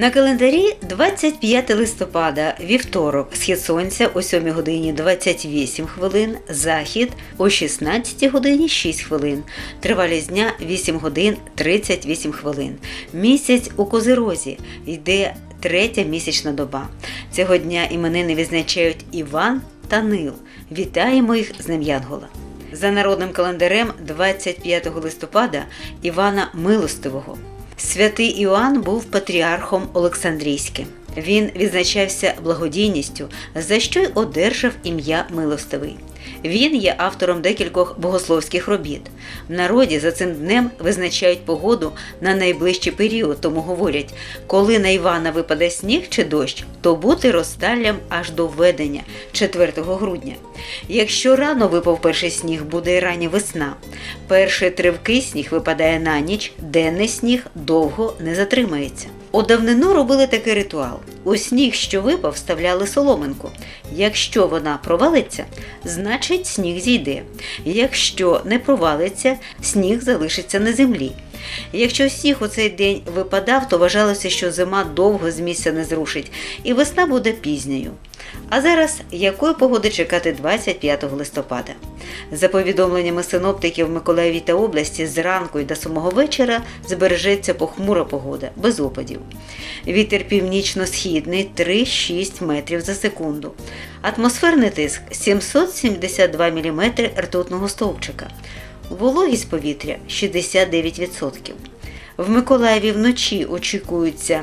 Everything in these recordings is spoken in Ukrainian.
На календарі 25 листопада, вівторок, схід сонця о 7 годині 28 хвилин, захід о 16 годині 6 хвилин, тривалість дня 8 годин 38 хвилин. Місяць у Козирозі йде третя місячна доба. Цього дня іменини відзначають Іван та Нил. Вітаємо їх з Янгола. За народним календарем 25 листопада Івана Милостивого. Святий Іоанн був патріархом Олександрійським. Він відзначався благодійністю, за що й одержав ім'я Милостивий. Він є автором декількох богословських робіт. В народі за цим днем визначають погоду на найближчий період, тому говорять, коли на Івана випаде сніг чи дощ, то бути розсталлям аж до введення 4 грудня. Якщо рано випав перший сніг, буде й рання весна. Перший тривкий сніг випадає на ніч, денний сніг довго не затримається. У давнину робили такий ритуал. У сніг, що випав, вставляли соломинку. Якщо вона провалиться, значить сніг зійде. Якщо не провалиться, сніг залишиться на землі. Якщо сніг у цей день випадав, то вважалося, що зима довго з місця не зрушить, і весна буде пізньою. А зараз якої погоди чекати 25 листопада? За повідомленнями синоптиків в Миколаєві та області, зранку і до самого вечора збережеться похмура погода, без опадів. Вітер північно-східний 3-6 метрів за секунду. Атмосферний тиск 772 мм ртутного стовпчика. Вологість повітря 69%. В Миколаєві вночі очікується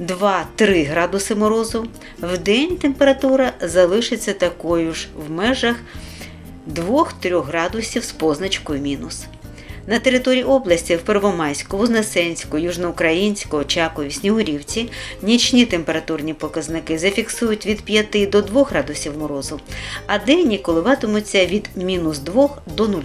2-3 градуси морозу. В день температура залишиться такою ж в межах 2-3 градусів з позначкою мінус. На території області в Первомайську, Вознесенську, Южноукраїнську, Очакові, Снігурівці нічні температурні показники зафіксують від 5 до 2 градусів морозу, а денні коливатимуться від мінус 2 до 0.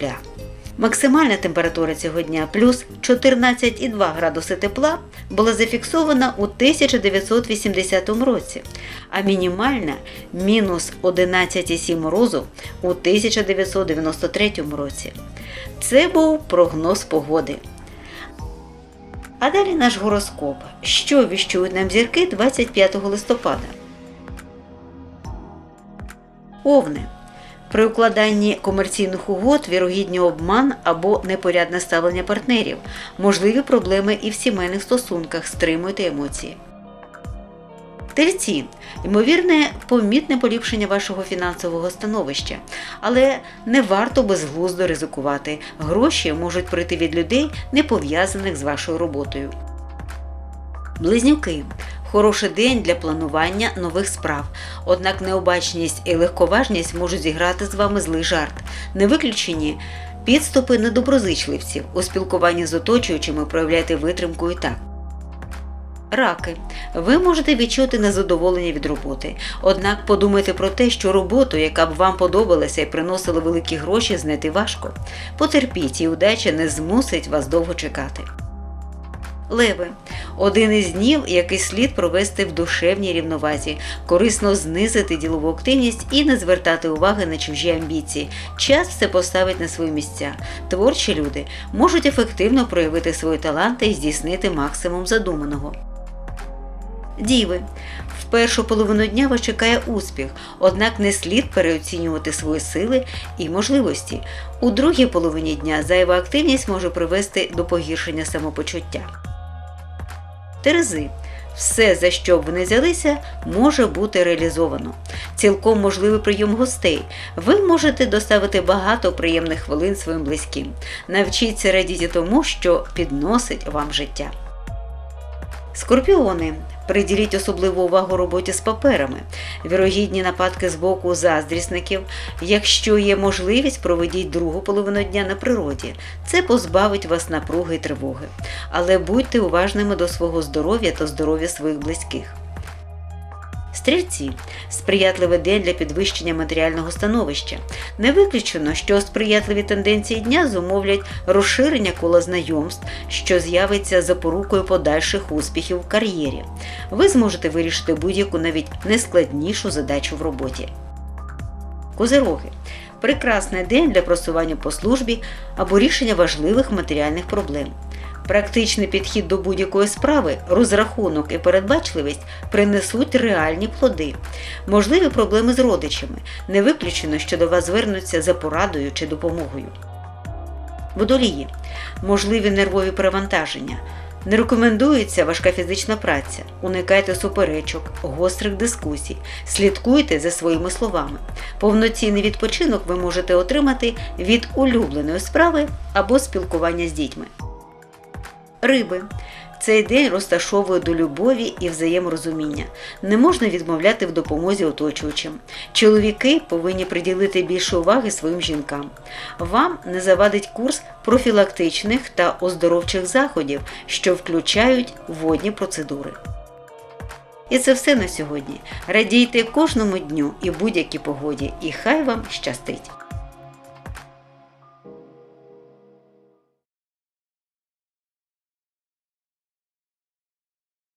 Максимальна температура цього дня плюс 14,2 градуси тепла була зафіксована у 1980 році, а мінімальна мінус 11,7 морозу у 1993 році. Це був прогноз погоди. А далі наш гороскоп. Що віщують нам зірки 25 листопада? Овни. При укладанні комерційних угод вірогідні обман або непорядне ставлення партнерів, можливі проблеми і в сімейних стосунках, стримуйте емоції. Тельці ймовірне помітне поліпшення вашого фінансового становища, але не варто безглуздо ризикувати. Гроші можуть прийти від людей, не пов'язаних з вашою роботою. Близнюки хороший день для планування нових справ. Однак необачність і легковажність можуть зіграти з вами злий жарт. Не виключені підступи недоброзичливців у спілкуванні з оточуючими проявляйте витримку і так. Раки. Ви можете відчути незадоволення від роботи. Однак подумайте про те, що роботу, яка б вам подобалася і приносила великі гроші, знайти важко. Потерпіть і удача не змусить вас довго чекати. Леви один із днів, який слід провести в душевній рівновазі, корисно знизити ділову активність і не звертати уваги на чужі амбіції. Час все поставить на свої місця. Творчі люди можуть ефективно проявити свої таланти і здійснити максимум задуманого. Діви. В першу половину дня вас чекає успіх, однак не слід переоцінювати свої сили і можливості. У другій половині дня зайва активність може привести до погіршення самопочуття. Терези. Все, за що б вони взялися, може бути реалізовано. Цілком можливий прийом гостей. Ви можете доставити багато приємних хвилин своїм близьким. Навчіться радіти тому, що підносить вам життя. Скорпіони. Приділіть особливу увагу роботі з паперами, вірогідні нападки з боку заздрісників. Якщо є можливість, проведіть другу половину дня на природі. Це позбавить вас напруги і тривоги. Але будьте уважними до свого здоров'я та здоров'я своїх близьких. Стрільці сприятливий день для підвищення матеріального становища. Не виключено, що сприятливі тенденції дня зумовлять розширення кола знайомств, що з'явиться запорукою подальших успіхів в кар'єрі. Ви зможете вирішити будь-яку навіть нескладнішу задачу в роботі. Козироги прекрасний день для просування по службі або рішення важливих матеріальних проблем. Практичний підхід до будь-якої справи, розрахунок і передбачливість принесуть реальні плоди. Можливі проблеми з родичами. Не виключено, що до вас звернуться за порадою чи допомогою. Водолії. Можливі нервові перевантаження. Не рекомендується важка фізична праця. Уникайте суперечок, гострих дискусій, слідкуйте за своїми словами. Повноцінний відпочинок ви можете отримати від улюбленої справи або спілкування з дітьми. Риби. Цей день розташовує до любові і взаєморозуміння. Не можна відмовляти в допомозі оточуючим. Чоловіки повинні приділити більше уваги своїм жінкам. Вам не завадить курс профілактичних та оздоровчих заходів, що включають водні процедури. І це все на сьогодні. Радійте кожному дню і будь-якій погоді, і хай вам щастить!